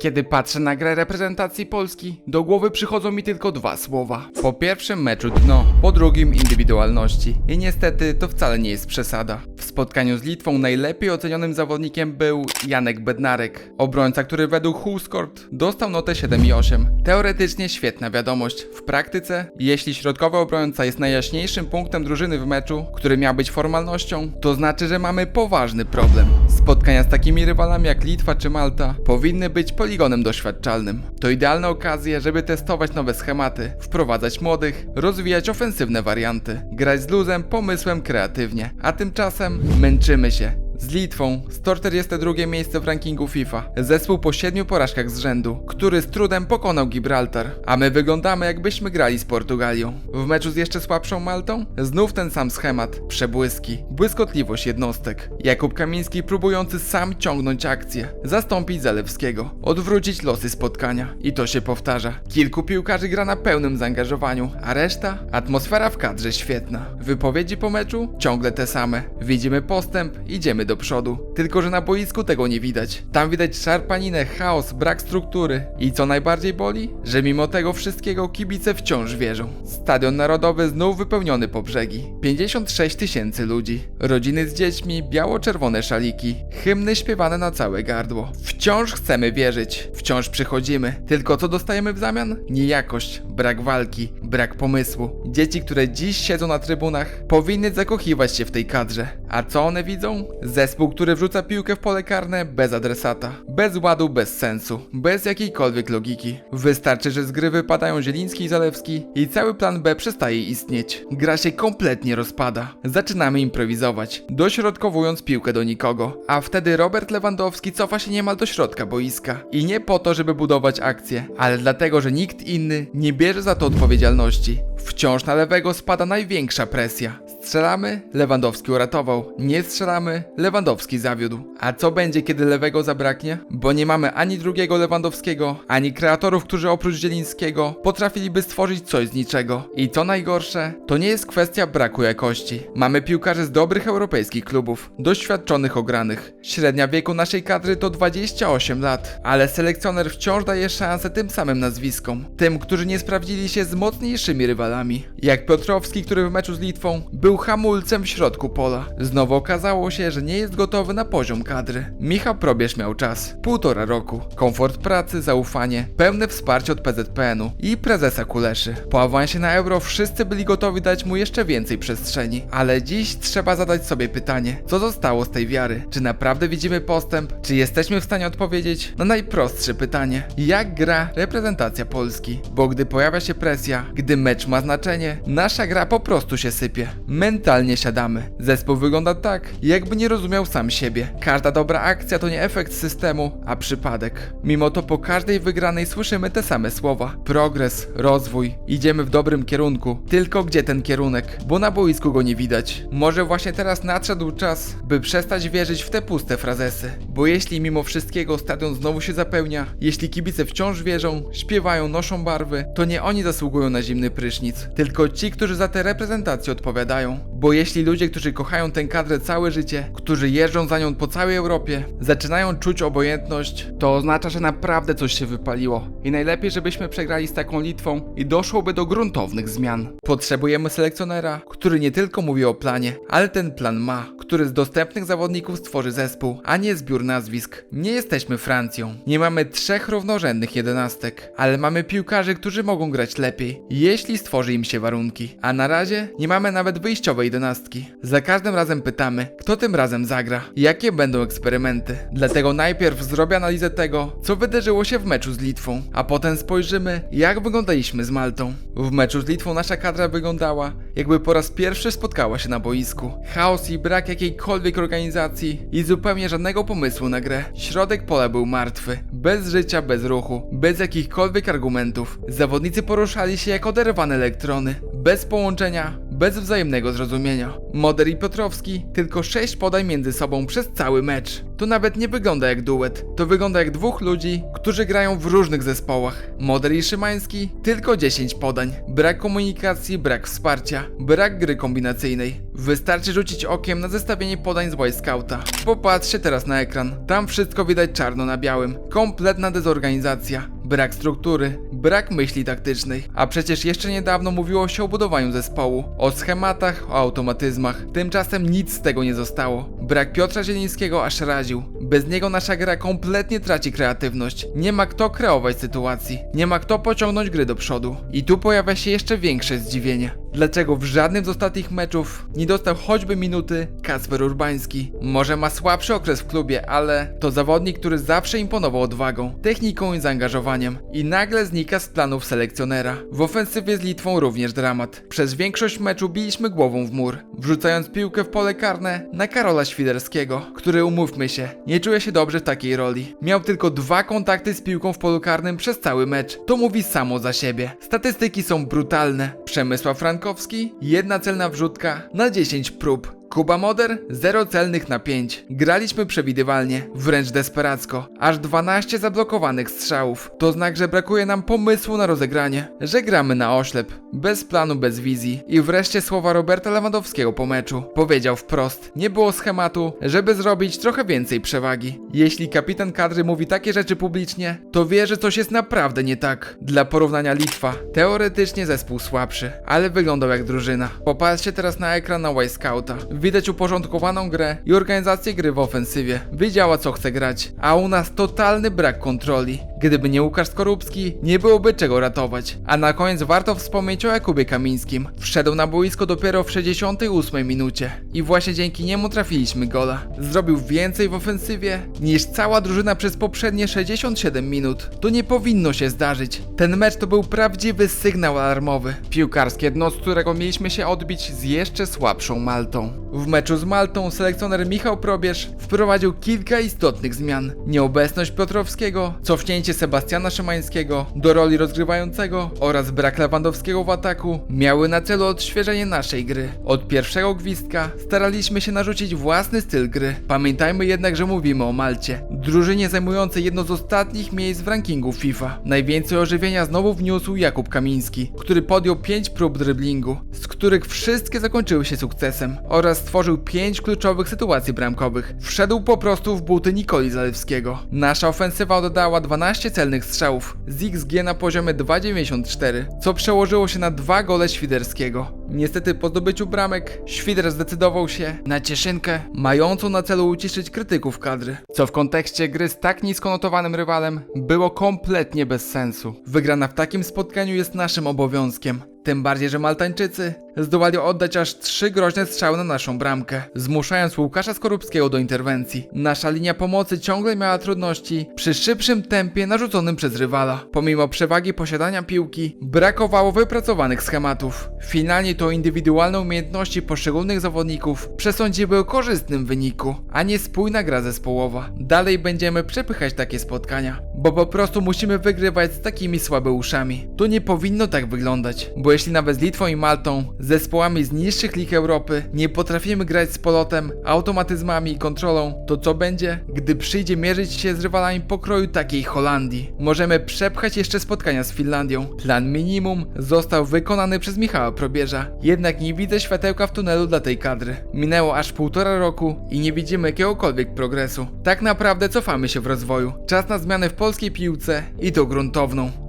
Kiedy patrzę na grę reprezentacji Polski, do głowy przychodzą mi tylko dwa słowa. Po pierwszym meczu dno, po drugim indywidualności. I niestety to wcale nie jest przesada. W spotkaniu z Litwą najlepiej ocenionym zawodnikiem był Janek Bednarek, obrońca, który według WhoScored dostał notę 7,8. Teoretycznie świetna wiadomość. W praktyce, jeśli środkowy obrońca jest najjaśniejszym punktem drużyny w meczu, który miał być formalnością, to znaczy, że mamy poważny problem. Spotkania z takimi rywalami jak Litwa czy Malta powinny być poligonem doświadczalnym. To idealne okazje, żeby testować nowe schematy, wprowadzać młodych, rozwijać ofensywne warianty, grać z luzem, pomysłem, kreatywnie. A tymczasem męczymy się. Z Litwą 142 miejsce w rankingu FIFA. Zespół po 7 porażkach z rzędu, który z trudem pokonał Gibraltar. A my wyglądamy jakbyśmy grali z Portugalią. W meczu z jeszcze słabszą Maltą? Znów ten sam schemat. Przebłyski, błyskotliwość jednostek. Jakub Kamiński próbujący sam ciągnąć akcję, zastąpić Zalewskiego, odwrócić losy spotkania. I to się powtarza. Kilku piłkarzy gra na pełnym zaangażowaniu, a reszta? Atmosfera w kadrze świetna. Wypowiedzi po meczu? Ciągle te same. Widzimy postęp, idziemy do przodu. Tylko, że na boisku tego nie widać. Tam widać szarpaninę, chaos, brak struktury. I co najbardziej boli? Że mimo tego wszystkiego kibice wciąż wierzą. Stadion Narodowy znów wypełniony po brzegi. 56 tysięcy ludzi. Rodziny z dziećmi, biało-czerwone szaliki. Hymny śpiewane na całe gardło. Wciąż chcemy wierzyć. Wciąż przychodzimy. Tylko co dostajemy w zamian? Niejakość, brak walki, brak pomysłu. Dzieci, które dziś siedzą na trybunach, powinny zakochiwać się w tej kadrze. A co one widzą? Zespół, który wrzuca piłkę w pole karne bez adresata. Bez ładu, bez sensu. Bez jakiejkolwiek logiki. Wystarczy, że z gry wypadają Zieliński i Zalewski i cały plan B przestaje istnieć. Gra się kompletnie rozpada. Zaczynamy improwizować, dośrodkowując piłkę do nikogo. A wtedy Robert Lewandowski cofa się niemal do środka boiska. I nie po to, żeby budować akcję, ale dlatego, że nikt inny nie bierze za to odpowiedzialności. Wciąż na lewego spada największa presja. Strzelamy? Lewandowski uratował. Nie strzelamy? Lewandowski zawiódł. A co będzie, kiedy lewego zabraknie? Bo nie mamy ani drugiego Lewandowskiego, ani kreatorów, którzy oprócz Zielińskiego potrafiliby stworzyć coś z niczego. I co najgorsze, to nie jest kwestia braku jakości. Mamy piłkarzy z dobrych europejskich klubów, doświadczonych ogranych. Średnia wieku naszej kadry to 28 lat, ale selekcjoner wciąż daje szansę tym samym nazwiskom. Tym, którzy nie sprawdzili się z mocniejszymi rywalami. Jak Piotrowski, który w meczu z Litwą był hamulcem w środku pola. Znowu okazało się, że nie jest gotowy na poziom kadry. Michał Probierz miał czas. Półtora roku. Komfort pracy, zaufanie, pełne wsparcie od PZPN-u i prezesa Kuleszy. Po awansie na euro wszyscy byli gotowi dać mu jeszcze więcej przestrzeni. Ale dziś trzeba zadać sobie pytanie, co zostało z tej wiary? Czy naprawdę widzimy postęp? Czy jesteśmy w stanie odpowiedzieć na najprostsze pytanie? Jak gra reprezentacja Polski? Bo gdy pojawia się presja, gdy mecz ma znaczenie, nasza gra po prostu się sypie. Mentalnie siadamy. Zespół wygląda tak, jakby nie rozumiał sam siebie. Każda dobra akcja to nie efekt systemu, a przypadek. Mimo to po każdej wygranej słyszymy te same słowa. Progres, rozwój, idziemy w dobrym kierunku. Tylko gdzie ten kierunek? Bo na boisku go nie widać. Może właśnie teraz nadszedł czas, by przestać wierzyć w te puste frazesy. Bo jeśli mimo wszystkiego stadion znowu się zapełnia, jeśli kibice wciąż wierzą, śpiewają, noszą barwy, to nie oni zasługują na zimny prysznic, tylko ci, którzy za te reprezentacje odpowiadają. Bo jeśli ludzie, którzy kochają tę kadrę całe życie, którzy jeżdżą za nią po całej Europie, zaczynają czuć obojętność, to oznacza, że naprawdę coś się wypaliło. I najlepiej, żebyśmy przegrali z taką Litwą i doszłoby do gruntownych zmian. Potrzebujemy selekcjonera, który nie tylko mówi o planie, ale ten plan ma, który z dostępnych zawodników stworzy zespół, a nie zbiór nazwisk. Nie jesteśmy Francją. Nie mamy trzech równorzędnych jedenastek, ale mamy piłkarzy, którzy mogą grać lepiej, jeśli stworzy im się warunki. A na razie nie mamy nawet wyjściowej jedenastki. Za każdym razem pytamy, kto tym razem zagra, jakie będą eksperymenty. Dlatego najpierw zrobię analizę tego, co wydarzyło się w meczu z Litwą, a potem spojrzymy, jak wyglądaliśmy z Maltą. W meczu z Litwą nasza kadra wyglądała, jakby po raz pierwszy spotkała się na boisku. Chaos i brak jakiejkolwiek organizacji i zupełnie żadnego pomysłu na grę. Środek pola był martwy, bez życia, bez ruchu, bez jakichkolwiek argumentów. Zawodnicy poruszali się jak oderwane elektrony, bez połączenia, bez wzajemnego zrozumienia. Moder i Piotrowski tylko 6 podań między sobą przez cały mecz. To nawet nie wygląda jak duet, to wygląda jak dwóch ludzi, którzy grają w różnych zespołach. Moder i Szymański tylko 10 podań. Brak komunikacji, brak wsparcia, brak gry kombinacyjnej. Wystarczy rzucić okiem na zestawienie podań z White Scouta. Popatrzcie teraz na ekran. Tam wszystko widać czarno na białym. Kompletna dezorganizacja. Brak struktury, brak myśli taktycznej. A przecież jeszcze niedawno mówiło się o budowaniu zespołu, o schematach, o automatyzmach. Tymczasem nic z tego nie zostało. Brak Piotra Zielińskiego aż raził. Bez niego nasza gra kompletnie traci kreatywność. Nie ma kto kreować sytuacji. Nie ma kto pociągnąć gry do przodu. I tu pojawia się jeszcze większe zdziwienie. Dlaczego w żadnym z ostatnich meczów nie dostał choćby minuty Kasper Urbański? Może ma słabszy okres w klubie, ale to zawodnik, który zawsze imponował odwagą, techniką i zaangażowaniem. I nagle znika z planów selekcjonera. W ofensywie z Litwą również dramat. Przez większość meczu biliśmy głową w mur, wrzucając piłkę w pole karne na Karola Świderskiego, który umówmy się, nie czuje się dobrze w takiej roli. Miał tylko dwa kontakty z piłką w polu karnym przez cały mecz. To mówi samo za siebie. Statystyki są brutalne. Przemysław Frankowski, jedna celna wrzutka na 10 prób. Kuba Moder, 0 celnych na 5. Graliśmy przewidywalnie, wręcz desperacko. Aż 12 zablokowanych strzałów. To znak, że brakuje nam pomysłu na rozegranie. Że gramy na oślep. Bez planu, bez wizji. I wreszcie słowa Roberta Lewandowskiego po meczu. Powiedział wprost. Nie było schematu, żeby zrobić trochę więcej przewagi. Jeśli kapitan kadry mówi takie rzeczy publicznie, to wie, że coś jest naprawdę nie tak. Dla porównania Litwa. Teoretycznie zespół słabszy, ale wyglądał jak drużyna. Popatrzcie teraz na ekran na White Scouta. Widać uporządkowaną grę i organizację gry w ofensywie. Wiedziała co chce grać, a u nas totalny brak kontroli. Gdyby nie Łukasz Skorupski, nie byłoby czego ratować. A na koniec warto wspomnieć o Jakubie Kamińskim. Wszedł na boisko dopiero w 68 minucie i właśnie dzięki niemu trafiliśmy gola. Zrobił więcej w ofensywie niż cała drużyna przez poprzednie 67 minut. To nie powinno się zdarzyć. Ten mecz to był prawdziwy sygnał alarmowy. Piłkarskie dno, z którego mieliśmy się odbić z jeszcze słabszą Maltą. W meczu z Maltą selekcjoner Michał Probierz wprowadził kilka istotnych zmian. Nieobecność Piotrowskiego, cofnięcie Sebastiana Szymańskiego do roli rozgrywającego oraz brak Lewandowskiego w ataku miały na celu odświeżenie naszej gry. Od pierwszego gwizdka staraliśmy się narzucić własny styl gry. Pamiętajmy jednak, że mówimy o Malcie. Drużynie zajmującej jedno z ostatnich miejsc w rankingu FIFA. Najwięcej ożywienia znowu wniósł Jakub Kamiński, który podjął 5 prób driblingu, z których wszystkie zakończyły się sukcesem oraz stworzył 5 kluczowych sytuacji bramkowych. Wszedł po prostu w buty Nikoli Zalewskiego. Nasza ofensywa oddała 12 celnych strzałów z XG na poziomie 2,94, co przełożyło się na dwa gole Świderskiego. Niestety po zdobyciu bramek Świder zdecydował się na cieszynkę, mającą na celu uciszyć krytyków kadry, co w kontekście gry z tak nisko notowanym rywalem było kompletnie bez sensu. Wygrana w takim spotkaniu jest naszym obowiązkiem. Tym bardziej, że Maltańczycy zdołali oddać aż trzy groźne strzały na naszą bramkę, zmuszając Łukasza Skorupskiego do interwencji. Nasza linia pomocy ciągle miała trudności przy szybszym tempie narzuconym przez rywala. Pomimo przewagi posiadania piłki, brakowało wypracowanych schematów. Finalnie to indywidualne umiejętności poszczególnych zawodników przesądziły o korzystnym wyniku, a nie spójna gra zespołowa. Dalej będziemy przepychać takie spotkania, bo po prostu musimy wygrywać z takimi słabeuszami. To nie powinno tak wyglądać, bo jeśli nawet z Litwą i Maltą, zespołami z niższych lig Europy, nie potrafimy grać z polotem, automatyzmami i kontrolą, to co będzie, gdy przyjdzie mierzyć się z rywalami pokroju takiej Holandii? Możemy przepchać jeszcze spotkania z Finlandią. Plan minimum został wykonany przez Michała Probierza, jednak nie widzę światełka w tunelu dla tej kadry. Minęło aż półtora roku i nie widzimy jakiegokolwiek progresu. Tak naprawdę cofamy się w rozwoju. Czas na zmianę w polskiej piłce i to gruntowną.